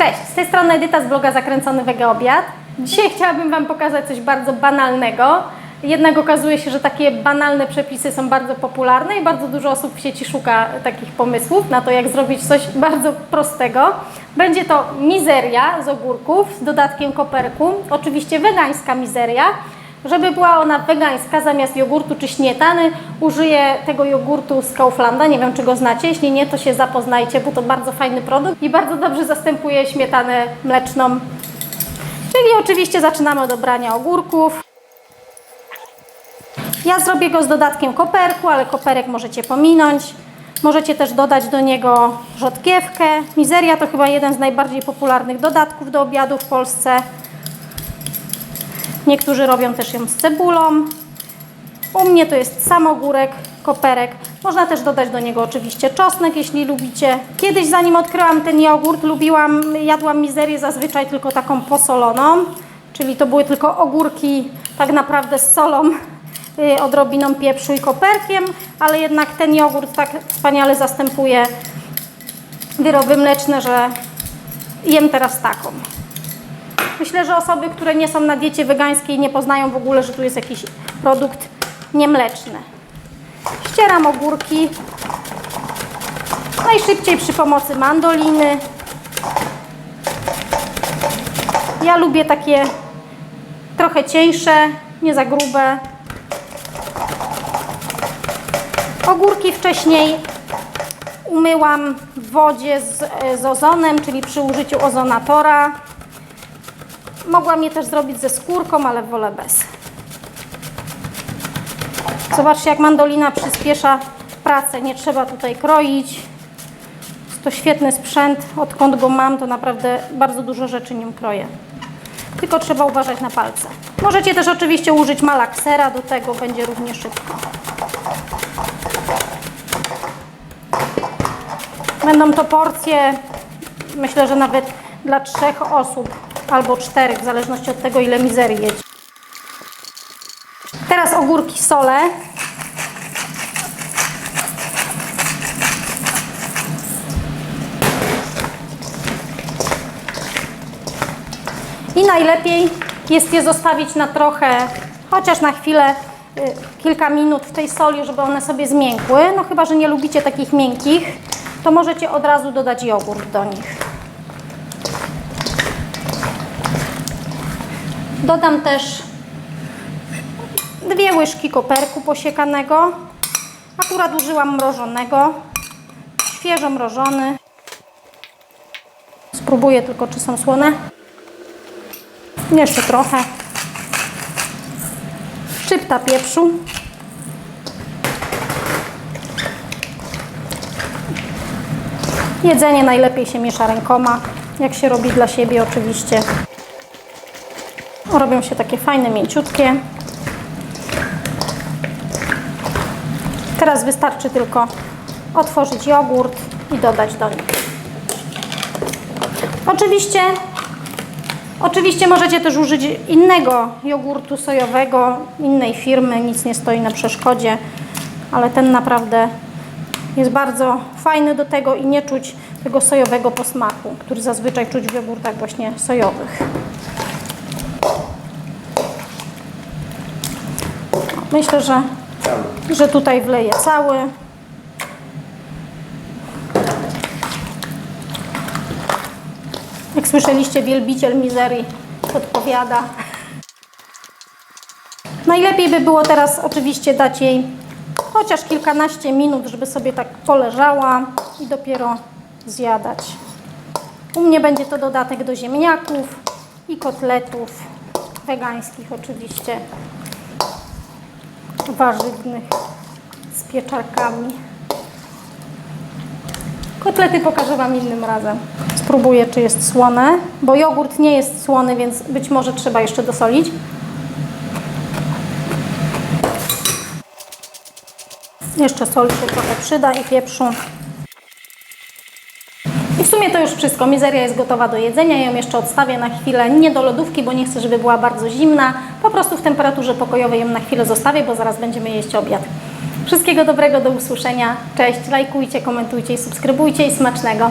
Cześć, z tej strony Edyta z bloga Zakręcony Wege Obiad. Dzisiaj chciałabym Wam pokazać coś bardzo banalnego. Jednak okazuje się, że takie banalne przepisy są bardzo popularne i bardzo dużo osób w sieci szuka takich pomysłów na to, jak zrobić coś bardzo prostego. Będzie to mizeria z ogórków z dodatkiem koperku, oczywiście wegańska mizeria. Żeby była ona wegańska, zamiast jogurtu czy śmietany, użyję tego jogurtu z Kauflanda. Nie wiem, czy go znacie. Jeśli nie, to się zapoznajcie, bo to bardzo fajny produkt i bardzo dobrze zastępuje śmietanę mleczną. Czyli oczywiście zaczynamy od dobrania ogórków. Ja zrobię go z dodatkiem koperku, ale koperek możecie pominąć. Możecie też dodać do niego rzodkiewkę. Mizeria to chyba jeden z najbardziej popularnych dodatków do obiadu w Polsce. Niektórzy robią też ją z cebulą. U mnie to jest sam ogórek, koperek. Można też dodać do niego oczywiście czosnek, jeśli lubicie. Kiedyś zanim odkryłam ten jogurt, lubiłam, jadłam mizerię zazwyczaj tylko taką posoloną, czyli to były tylko ogórki tak naprawdę z solą, yy, odrobiną pieprzu i koperkiem, ale jednak ten jogurt tak wspaniale zastępuje wyroby mleczne, że jem teraz taką. Myślę, że osoby, które nie są na diecie wegańskiej, nie poznają w ogóle, że tu jest jakiś produkt niemleczny. Ścieram ogórki najszybciej przy pomocy mandoliny. Ja lubię takie trochę cieńsze, nie za grube. Ogórki wcześniej umyłam w wodzie z, z ozonem, czyli przy użyciu ozonatora. Mogłam je też zrobić ze skórką, ale wolę bez. Zobaczcie, jak mandolina przyspiesza pracę. Nie trzeba tutaj kroić. Jest to świetny sprzęt. Odkąd go mam, to naprawdę bardzo dużo rzeczy nim kroję. Tylko trzeba uważać na palce. Możecie też oczywiście użyć malaksera, do tego będzie równie szybko. Będą to porcje, myślę, że nawet dla trzech osób albo czterech, w zależności od tego, ile mizerii jedzie. Teraz ogórki solę. I najlepiej jest je zostawić na trochę, chociaż na chwilę, y, kilka minut w tej soli, żeby one sobie zmiękły. No chyba, że nie lubicie takich miękkich, to możecie od razu dodać jogurt do nich. Dodam też dwie łyżki koperku posiekanego. Akurat użyłam mrożonego, świeżo mrożony. Spróbuję tylko, czy są słone. Jeszcze trochę. Szczypta pieprzu. Jedzenie najlepiej się miesza rękoma, jak się robi dla siebie oczywiście. Robią się takie fajne, mięciutkie. Teraz wystarczy tylko otworzyć jogurt i dodać do nich. Oczywiście, oczywiście możecie też użyć innego jogurtu sojowego, innej firmy, nic nie stoi na przeszkodzie, ale ten naprawdę jest bardzo fajny do tego i nie czuć tego sojowego posmaku, który zazwyczaj czuć w jogurtach właśnie sojowych. Myślę, że, że tutaj wleję cały. Jak słyszeliście, wielbiciel mizerii podpowiada. Najlepiej by było teraz oczywiście dać jej chociaż kilkanaście minut, żeby sobie tak poleżała i dopiero zjadać. U mnie będzie to dodatek do ziemniaków i kotletów wegańskich oczywiście warzywnych z pieczarkami. Kotlety pokażę Wam innym razem. Spróbuję, czy jest słone, bo jogurt nie jest słony, więc być może trzeba jeszcze dosolić. Jeszcze soli się trochę przyda i pieprzu. I w sumie to już wszystko. Mizeria jest gotowa do jedzenia. Ja ją jeszcze odstawię na chwilę, nie do lodówki, bo nie chcę, żeby była bardzo zimna. Po prostu w temperaturze pokojowej ją na chwilę zostawię, bo zaraz będziemy jeść obiad. Wszystkiego dobrego, do usłyszenia. Cześć, lajkujcie, komentujcie i subskrybujcie i smacznego.